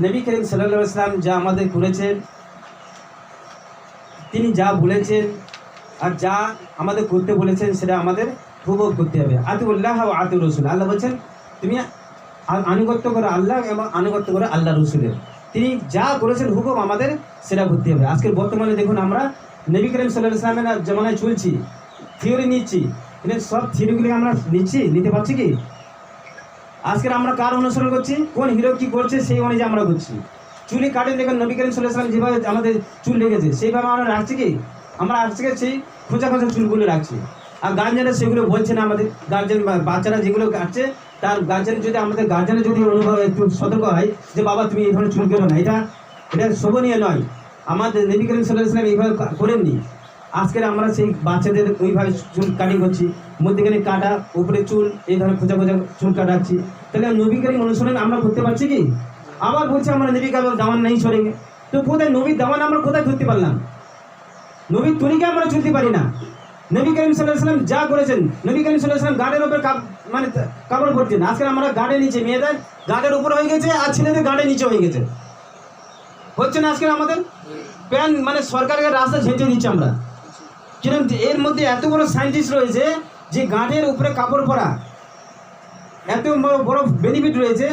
নবী করিম সাল্লাহ ইসলাম যা আমাদের করেছেন, তিনি যা বলেছেন আর যা আমাদের করতে বলেছেন, সেটা আমাদের হুবহু করতে হবে। আতিউল্লাহ ও আতিউ রসুল। আল্লাহ বলছেন, তুমি আনুগত্য করো আল্লাহ এবং আনুগত্য করো আল্লাহ রসুলের। তিনি যা করেছেন হুকুম আমাদের, সেটা করতে হবে। আজকের বর্তমানে দেখুন আমরা নবী করিম সাল্লাহ ইসলামের জমানায় চলছি, থিওরি নিচ্ছি। কিন্তু সব থিওরিগুলি আমরা নিচ্ছি, নিতে পারছি কি? আজকের আমরা কার অনুসরণ করছি? কোন হিরো কি করছে সেই অনুযায়ী আমরা করছি চুলি কাটে দেখুন নবী করিম সাল্লাম যেভাবে আমাদের চুল রেখেছে সেইভাবে আমরা রাখছি কি? আমরা আজকে সেই খোঁচা খোঁচা চুলগুলো রাখছি। আর গার্জেনরা সেগুলো বলছে না আমাদের। গার্জেন বাচ্চারা যেগুলো কাটছে, তার গার্জেন যদি আমাদের গার্জেনের যদি অনুভব একটু সতর্ক হয় যে, বাবা, তুমি এই ধরনের চুল করো না? এটা এটা শোভনীয় নয়। আমাদের নবী করিম সাল্লাহ সাল্লাম এইভাবে করেননি। আজকের আমরা সেই বাচ্চাদের ওইভাবে চুল কাটিং করছি, মধ্যেখানে কাটা, উপরে চুল, এই ধরনের খোঁজা খোঁজা চুল কাটাচ্ছি। তাহলে নবীকারী অনুসরণ আমরা করতে পারছি কি? আবার বলছি আমরা নবী কালাম দাওয়ান নেই সরে তো কোথায় নবীর দাওয়ান আমরা কোথায় ধরতে পারলাম? নবীর তরিকে আমরা চলতে পারি না। নবী করিম সাল্লাম যা করেছেন নবী করিম সাল্লাম গার্ডের উপর মানে কাপড় পরতেন আজকে আমরা গার্ডের নিচে, মেয়েদের গার্ডের উপর হয়ে গেছে আর ছেলেদের গার্ডের নিচে হয়ে গেছে। হচ্ছে না আজকে আমাদের? প্যান মানে সরকারের রাস্তা ঝেঁচে দিচ্ছি আমরা। কিরম এর মধ্যে এত বড় সায়েন্টিস্ট রয়েছে যে গাঁটের উপরে কাপড় পরা, এত বড় বড় বেনিফিট রয়েছে।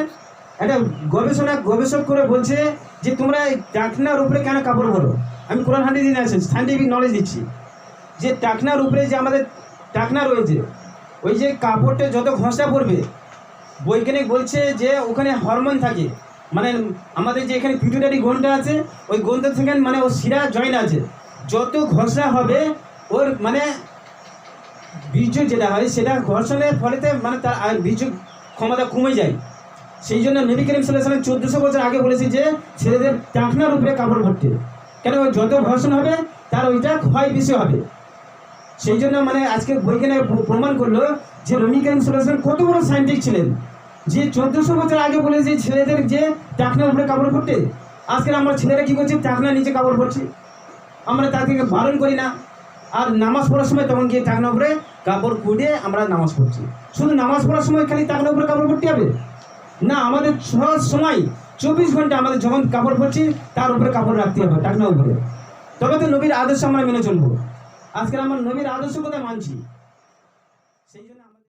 একটা গবেষণা, গবেষক করে বলছে যে তোমরা টাকনার উপরে কেন কাপড় পরো? আমি কোরআন হান্ডি দিনে আছি সাইন্টিফিক নলেজ দিচ্ছি। যে টাকনার উপরে যে আমাদের টাকনা রয়েছে, ওই যে কাপড়টা যত ঘষা পড়বে, বৈজ্ঞানিক বলছে যে ওখানে হরমোন থাকে। মানে আমাদের যে এখানে পিটুটারি গ্রন্থ আছে, ওই গ্রন্থ থেকে মানে ও শিরা জয়েন আছে। যত ঘষা হবে ওর মানে বীর্য যেটা হয়, সেটা ঘর্ষণের ফলেতে মানে তার আর বীর্য ক্ষমতা কমে যায়। সেই জন্য নবী করিম সাল্লাহ চোদ্দোশো বছর আগে বলেছে যে, ছেলেদের টাকনার উপরে কাপড় পরতে। কেন? যত ঘর্ষণ হবে, তার ওইটা ক্ষয় বেশি হবে। সেই জন্য মানে আজকে বৈজ্ঞানিক প্র- প্রমাণ করল যে নবী করিম সাল্লাহ কত বড় সায়েন্টিস্ট ছিলেন। যে চোদ্দোশো বছর আগে বলেছে ছেলেদের যে টাকনার উপরে কাপড় পরতে। আজকে আমরা ছেলেরা কি করছি? টাকনার নিচে কাপড় পরছি। আমরা তাদেরকে বারণ করি না। আর নামাজ পড়ার সময় তখন গিয়ে টাকনা উপরে কাপড় কুড়ে আমরা নামাজ পড়ছি। শুধু নামাজ পড়ার সময় খালি টাকনা উপরে কাপড় পড়তে হবে? না, আমাদের সব সময় চব্বিশ ঘণ্টা আমাদের যখন কাপড় পড়ছি তার উপরে কাপড় রাখতে হবে টাকনা উপরে। তবে তো নবীর আদর্শ আমরা মেনে চলবো। আজকে আমার নবীর আদর্শ কোথায় মানছি?